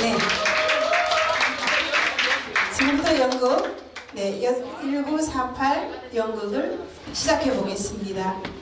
네. 지금부터 연극, 네, 1948 연극을 시작해 보겠습니다.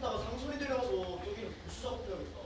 있다가 상소리 데려가서 저기 수사 해야겠다.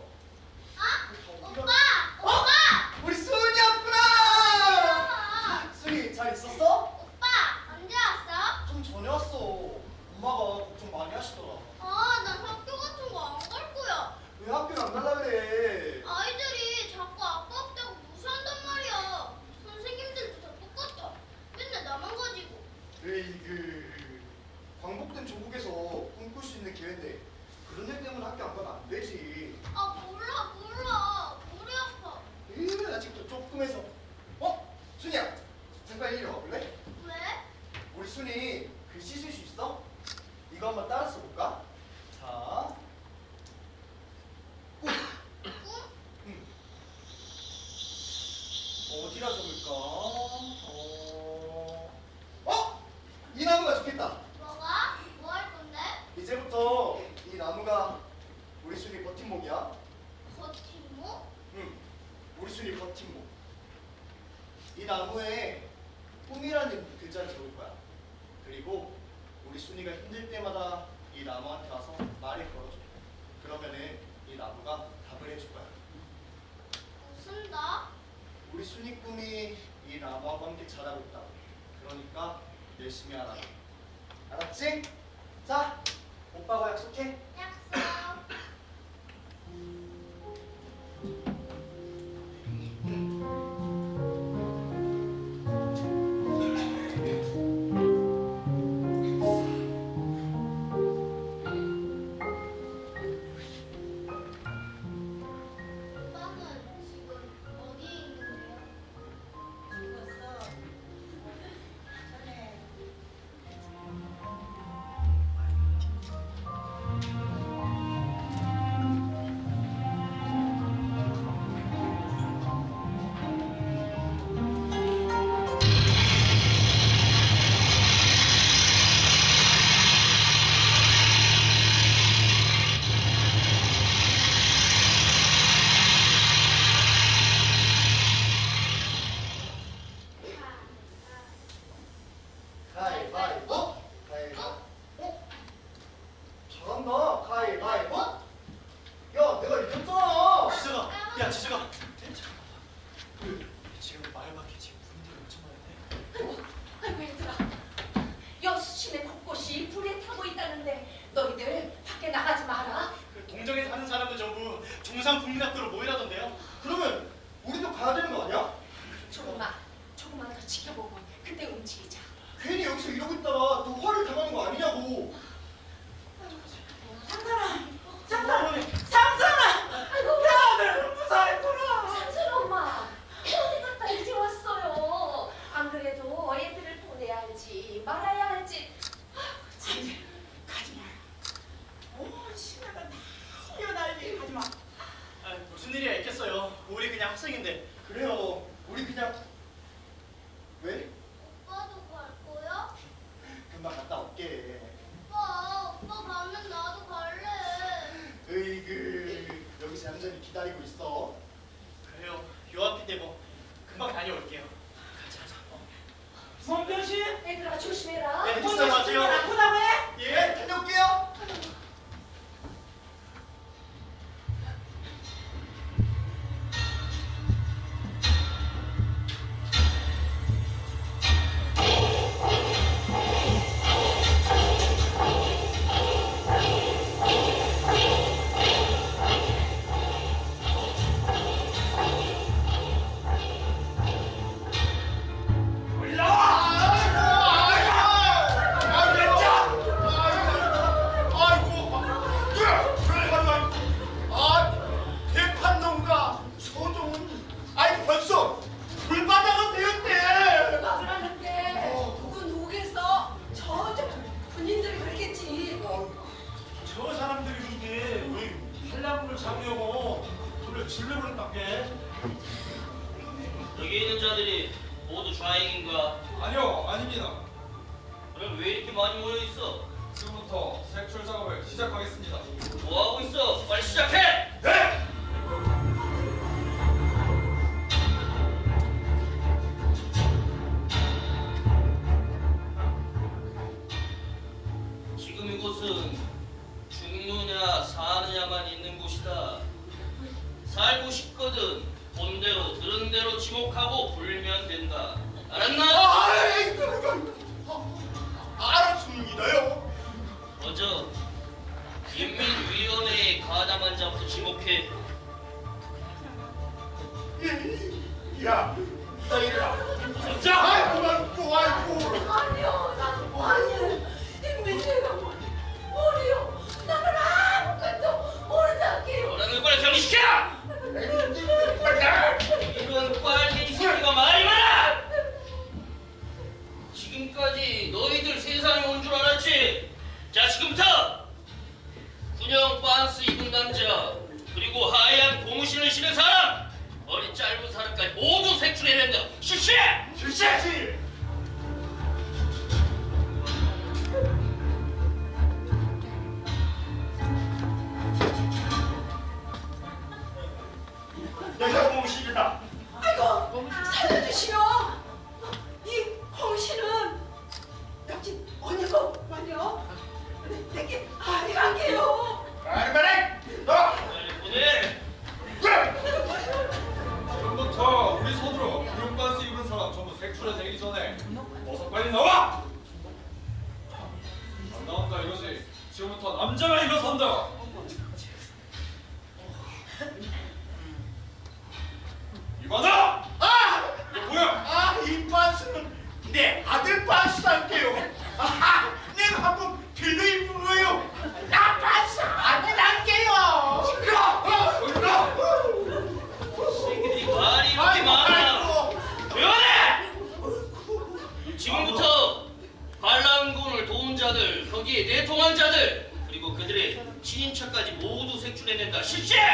단순히 글 그 씻을 수 있어? 이거 한번 따라 써봐 나와 함께 잘하고 있다. 그러니까 열심히 하라. 알았지? 자, 오빠가 약속해. 약속. 부산 국민학교로 모이라던데요? Thank you. 주십시오.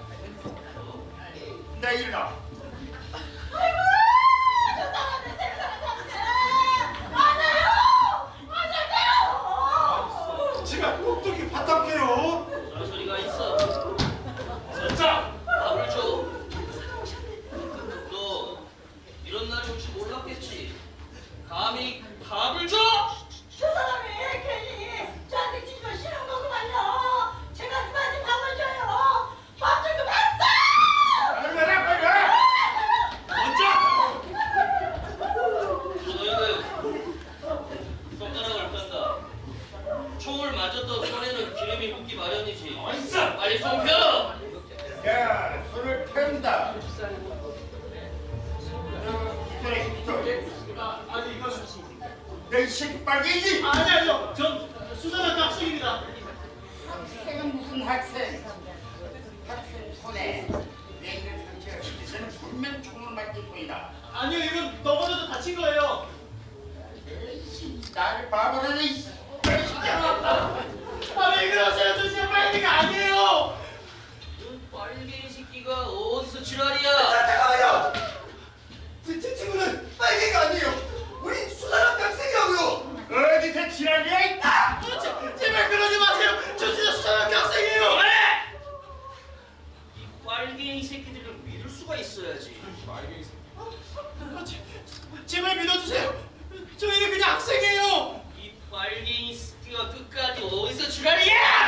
带一张。 쌤, 저희는 그냥 학생이에요. 이 빨갱이 스티어 끝까지 어디서 주라리야?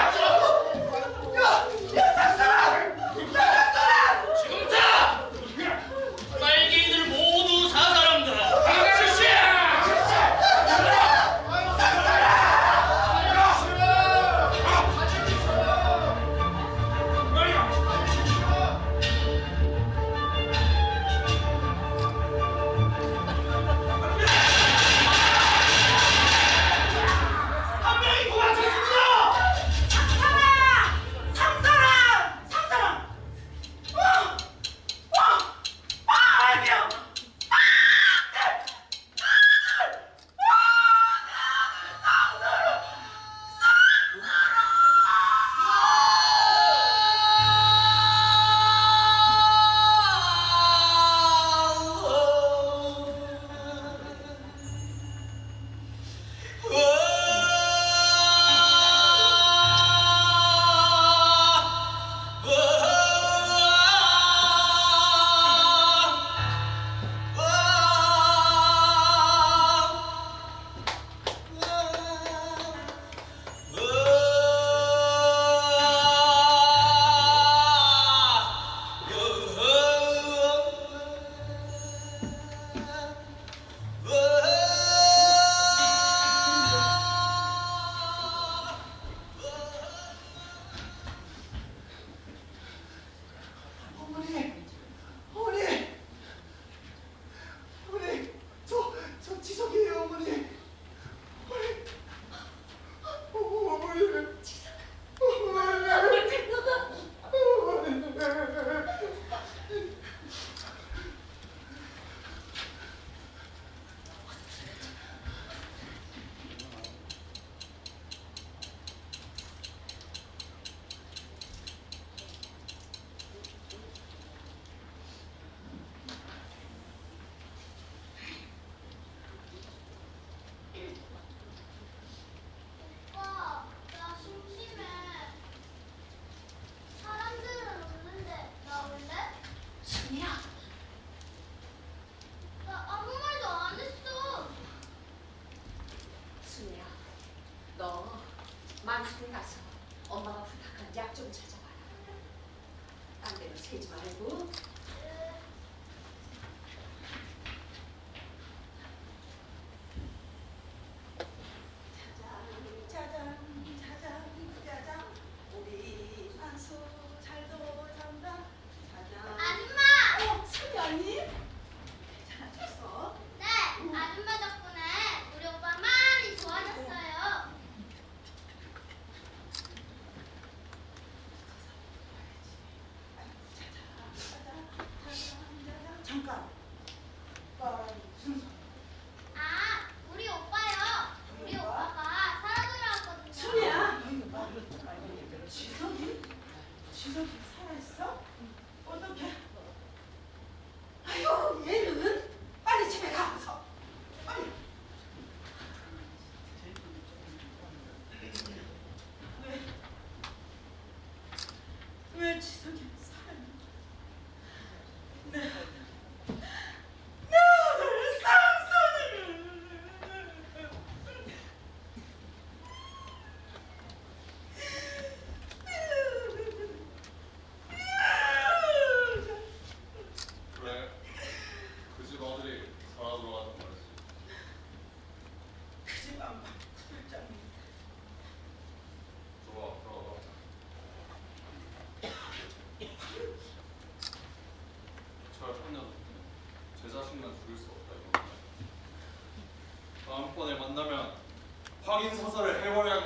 확인 사살을 해버려야